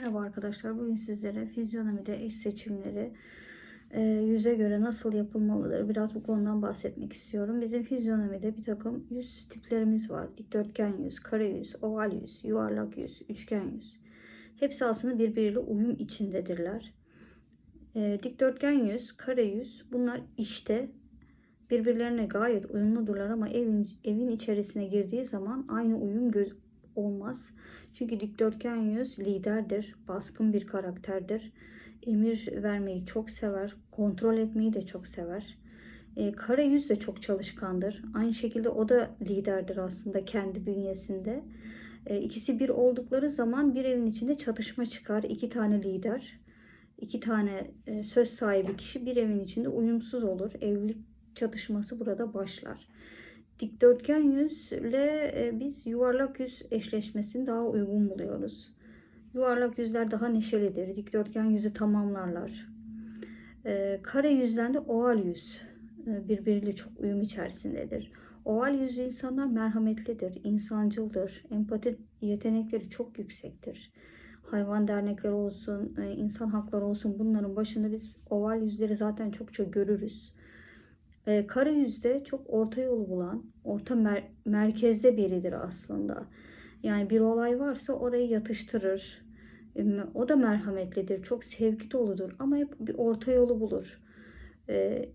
Merhaba arkadaşlar. Bugün sizlere fizyonomide eş seçimleri e, yüze göre nasıl yapılmalıdır? Biraz bu konudan bahsetmek istiyorum. Bizim fizyonomide bir takım yüz tiplerimiz var. Dikdörtgen yüz, kare yüz, oval yüz, yuvarlak yüz, üçgen yüz. Hepsi aslında birbiriyle uyum içindedirler. E, dikdörtgen yüz, kare yüz bunlar işte birbirlerine gayet uyumludurlar ama evin, evin içerisine girdiği zaman aynı uyum göz, olmaz. Çünkü dikdörtgen yüz liderdir, baskın bir karakterdir. Emir vermeyi çok sever, kontrol etmeyi de çok sever. E, kare yüz de çok çalışkandır. Aynı şekilde o da liderdir aslında kendi bünyesinde. E, ikisi bir oldukları zaman bir evin içinde çatışma çıkar. İki tane lider, iki tane e, söz sahibi kişi bir evin içinde uyumsuz olur. Evlilik çatışması burada başlar. Dikdörtgen yüzle e, biz yuvarlak yüz eşleşmesini daha uygun buluyoruz. Yuvarlak yüzler daha neşelidir. Dikdörtgen yüzü tamamlarlar. E, kare yüzden de oval yüz e, birbiriyle çok uyum içerisindedir. Oval yüzlü insanlar merhametlidir, insancıldır, empati yetenekleri çok yüksektir. Hayvan dernekleri olsun, insan hakları olsun bunların başında biz oval yüzleri zaten çokça görürüz. E, kara yüzde çok orta yolu bulan, orta mer- merkezde biridir aslında. Yani bir olay varsa orayı yatıştırır. E, o da merhametlidir, çok sevgi doludur ama hep bir orta yolu bulur. E,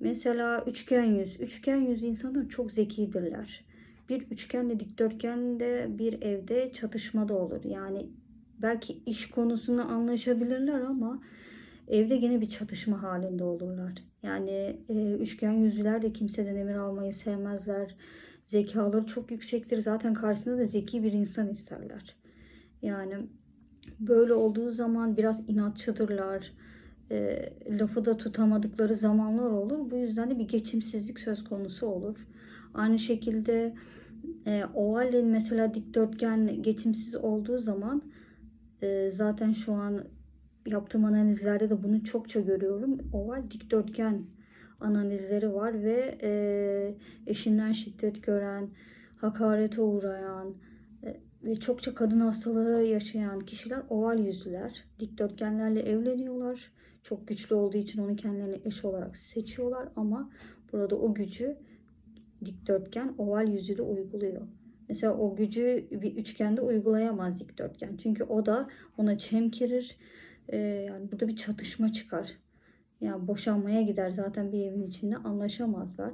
mesela üçgen yüz, üçgen yüz insanlar çok zekidirler. Bir üçgenle dikdörtgenle bir evde çatışmada olur. Yani belki iş konusunda anlaşabilirler ama evde yine bir çatışma halinde olurlar. Yani e, üçgen yüzlüler de kimseden emir almayı sevmezler. Zekaları çok yüksektir. Zaten karşısında da zeki bir insan isterler. Yani böyle olduğu zaman biraz inatçıdırlar. E, lafı da tutamadıkları zamanlar olur. Bu yüzden de bir geçimsizlik söz konusu olur. Aynı şekilde e, ovalin mesela dikdörtgen geçimsiz olduğu zaman e, zaten şu an yaptığım analizlerde de bunu çokça görüyorum. Oval dikdörtgen analizleri var ve e, eşinden şiddet gören, hakarete uğrayan e, ve çokça kadın hastalığı yaşayan kişiler oval yüzlüler. Dikdörtgenlerle evleniyorlar. Çok güçlü olduğu için onu kendilerine eş olarak seçiyorlar ama burada o gücü dikdörtgen oval yüzü de uyguluyor. Mesela o gücü bir üçgende uygulayamaz dikdörtgen. Çünkü o da ona çemkirir e, yani burada bir çatışma çıkar. Yani boşanmaya gider zaten bir evin içinde anlaşamazlar.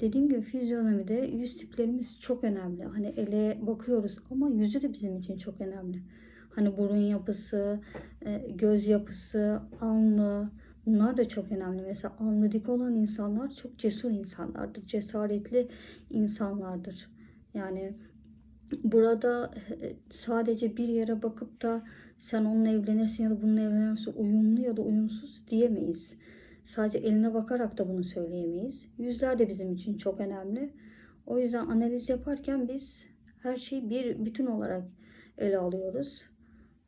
Dediğim gibi fizyonomide yüz tiplerimiz çok önemli. Hani ele bakıyoruz ama yüzü de bizim için çok önemli. Hani burun yapısı, e, göz yapısı, alnı bunlar da çok önemli. Mesela alnı dik olan insanlar çok cesur insanlardır. Cesaretli insanlardır. Yani burada e, sadece bir yere bakıp da sen onunla evlenirsin ya da bununla evlenirsin uyumlu ya da uyumsuz diyemeyiz. Sadece eline bakarak da bunu söyleyemeyiz. Yüzler de bizim için çok önemli. O yüzden analiz yaparken biz her şeyi bir bütün olarak ele alıyoruz.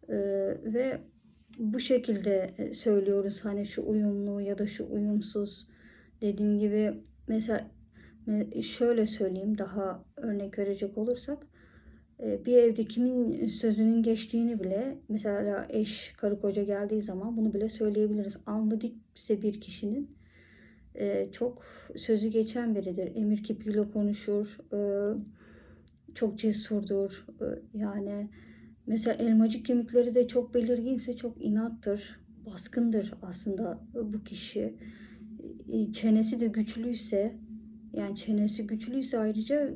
Ee, ve bu şekilde e, söylüyoruz hani şu uyumlu ya da şu uyumsuz. Dediğim gibi mesela şöyle söyleyeyim daha örnek verecek olursak bir evde kimin sözünün geçtiğini bile mesela eş karı koca geldiği zaman bunu bile söyleyebiliriz. Alnı dikse bir kişinin e, çok sözü geçen biridir. Emir kipiyle konuşur. E, çok cesurdur. E, yani mesela elmacık kemikleri de çok belirginse çok inattır. Baskındır aslında bu kişi. Çenesi de güçlüyse yani çenesi güçlüyse ayrıca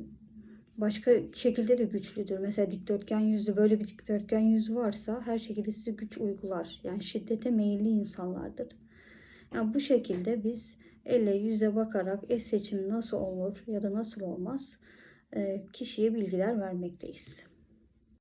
başka şekilde de güçlüdür. Mesela dikdörtgen yüzlü böyle bir dikdörtgen yüz varsa her şekilde size güç uygular. Yani şiddete meyilli insanlardır. Yani bu şekilde biz elle yüze bakarak eş seçimi nasıl olur ya da nasıl olmaz kişiye bilgiler vermekteyiz.